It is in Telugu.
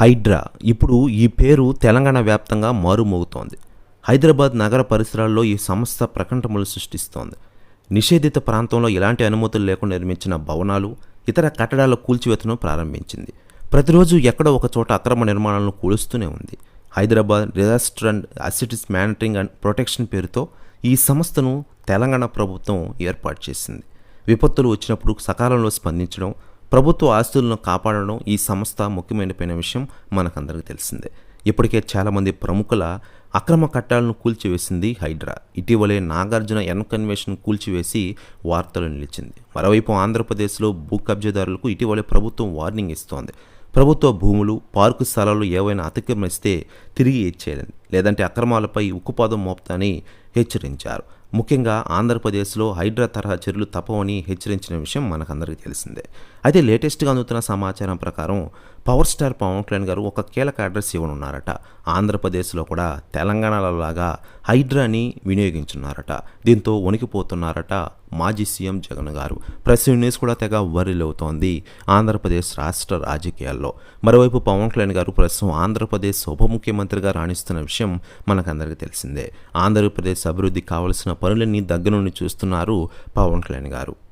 హైడ్రా. ఇప్పుడు ఈ పేరు తెలంగాణ వ్యాప్తంగా మారుమోగుతోంది. హైదరాబాద్ నగర పరిసరాల్లో ఈ సంస్థ ప్రకటనలు సృష్టిస్తోంది. నిషేధిత ప్రాంతంలో ఎలాంటి అనుమతులు లేకుండా నిర్మించిన భవనాలు ఇతర కట్టడాల కూల్చివేతను ప్రారంభించింది. ప్రతిరోజు ఎక్కడో ఒక చోట అక్రమ నిర్మాణాలను కూలుస్తూనే ఉంది. Hyderabad disaster and assets monitoring and protection పేరుతో ఈ సంస్థను తెలంగాణ ప్రభుత్వం ఏర్పాటు చేసింది. విపత్తులు వచ్చినప్పుడు సకాలంలో స్పందించడం ప్రభుత్వ ఆస్తులను కాపాడడం ఈ సంస్థ ముఖ్యమైన విషయం మనకందరికీ తెలిసిందే. ఇప్పటికే చాలామంది ప్రముఖుల అక్రమ కట్టాలను కూల్చివేసింది హైడ్రా. ఇటీవలే నాగార్జున ఎన్ కన్వెన్షన్ కూల్చివేసి వార్తలు నిలిచింది. మరోవైపు ఆంధ్రప్రదేశ్లో భూ కబ్జాదారులకు ఇటీవలే ప్రభుత్వం వార్నింగ్ ఇస్తోంది. ప్రభుత్వ భూములు పార్కు స్థలాలు ఏవైనా అతిక్రమిస్తే తిరిగి ఇచ్చేయాలని లేదంటే అక్రమాలపై ఉక్కుపాదం మోపుతాని హెచ్చరించారు. ముఖ్యంగా ఆంధ్రప్రదేశ్లో హైడ్రా తరహా చర్యలు తప్పవని హెచ్చరించిన విషయం మనకందరికీ తెలిసిందే. అయితే లేటెస్ట్గా అందుతున్న సమాచారం ప్రకారం పవర్ స్టార్ పవన్ కళ్యాణ్ గారు ఒక కీలక అడ్రస్ ఇవ్వనున్నారట. ఆంధ్రప్రదేశ్లో కూడా తెలంగాణలో లాగా హైడ్రాని వినియోగించున్నారట. దీంతో వణికిపోతున్నారట మాజీ సీఎం జగన్ గారు. ప్రెస్ న్యూస్ కూడా తెగ వరిలవుతోంది ఆంధ్రప్రదేశ్ రాష్ట్ర రాజకీయాల్లో. మరోవైపు పవన్ కళ్యాణ్ గారు ప్రస్తుతం ఆంధ్రప్రదేశ్ ఉప ముఖ్యమంత్రిగా రాణిస్తున్న విషయం మనకందరికీ తెలిసిందే. ఆంధ్రప్రదేశ్ అభివృద్ధి కావలసిన పనులన్నీ దగ్గర నుండి చూస్తున్నారు పవన్ కళ్యాణ్ గారు.